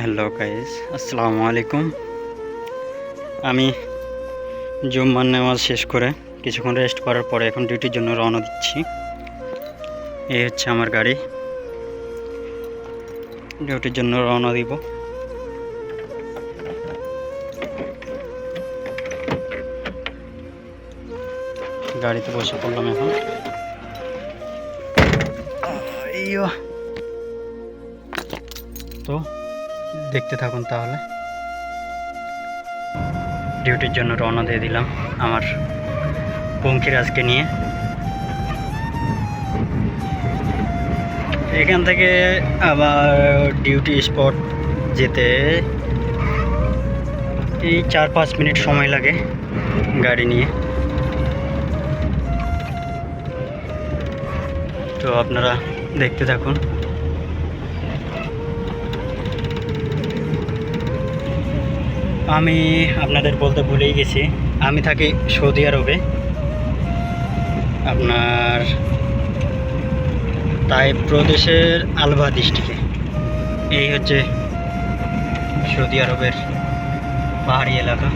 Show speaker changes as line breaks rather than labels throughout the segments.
Hello guys আসসালামু আলাইকুম আমি জুম্মার নামাজ শেষ করে কিছুক্ষণ রেস্ট করার পরে এখন ডিউটির জন্য রওনা দিচ্ছি। এই হচ্ছে আমার গাড়ি। ডিউটির জন্য রওনা দিব। গাড়িতে বসে পড়লাম এখন। তো দেখতে থাকুন তাহলে। ডিউটির জন্য রওনা দিয়ে দিলাম আমার পঙ্খিরাজকে নিয়ে। এখান থেকে আবার ডিউটি স্পট যেতে এই চার পাঁচ মিনিট সময় লাগে গাড়ি নিয়ে। তো আপনারা দেখতে থাকুন। আমি আপনাদের বলতে ভুলেই গেছি। আমি থাকি সৌদি আরবে। আপনার তাই প্রদেশের আলভা ডিস্ট্রিক্টে। এই হচ্ছে সৌদি আরবের পাহাড়ি এলাকা।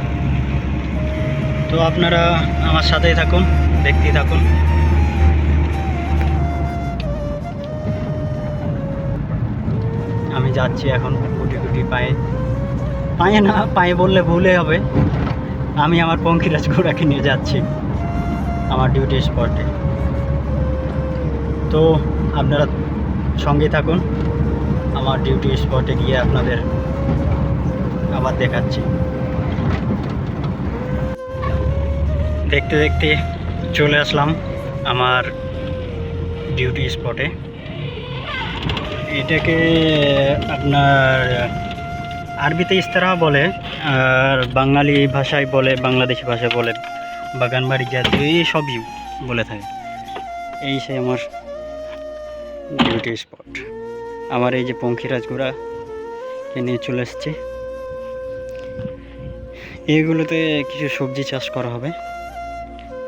তো আপনারা আমার সাথেই থাকুন দেখতেই থাকুন। আমি যাচ্ছি এখন গুটি গুটি পায়ে। পায়ে না, পায়ে বললে ভুলে হবে। আমি আমার পঙ্খিরাজ ঘোড়াকে নিয়ে যাচ্ছি আমার ডিউটি স্পটে তো আপনারা সঙ্গে থাকুন, আমার ডিউটি স্পটে গিয়ে আপনাদের আবার দেখাচ্ছি। দেখতে দেখতে চলে আসলাম আমার ডিউটি স্পটে এটাকে আপনার আরবিতে ইস্তারা বলে, আর বাঙালি ভাষায় বলে, বাংলাদেশি ভাষায় বলে বাগানবাড়ি জাতীয় এই সবই বলে থাকে। এই সে আমার ডিউটি স্পট আমার এই যে পঙ্খিরাজ ঘোড়াকে নিয়ে চলে এসেছি। এইগুলোতে কিছু সবজি চাষ করা হবে।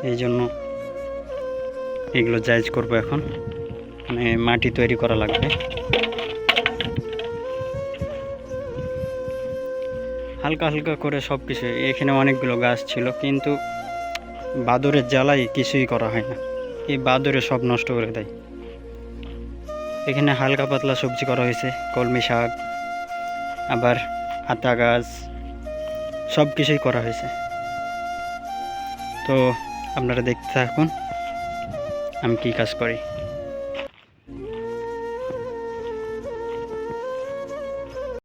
এই জন্য এগুলো জায়জ করব এখন। মানে মাটি তৈরি করা লাগবে। হালকা হালকা করে সব কিছু। এখানে অনেকগুলো গাছ ছিল, কিন্তু বাদরের জ্বালাই কিছুই করা হয় না। এই বাদরে সব নষ্ট করে দেয়। এখানে হালকা পাতলা সবজি করা হয়েছে, কলমি শাক, আবার আতা গাছ, সব কিছুই করা হয়েছে। তো আপনারা দেখতে থাকুন, আমি কী কাজ করি।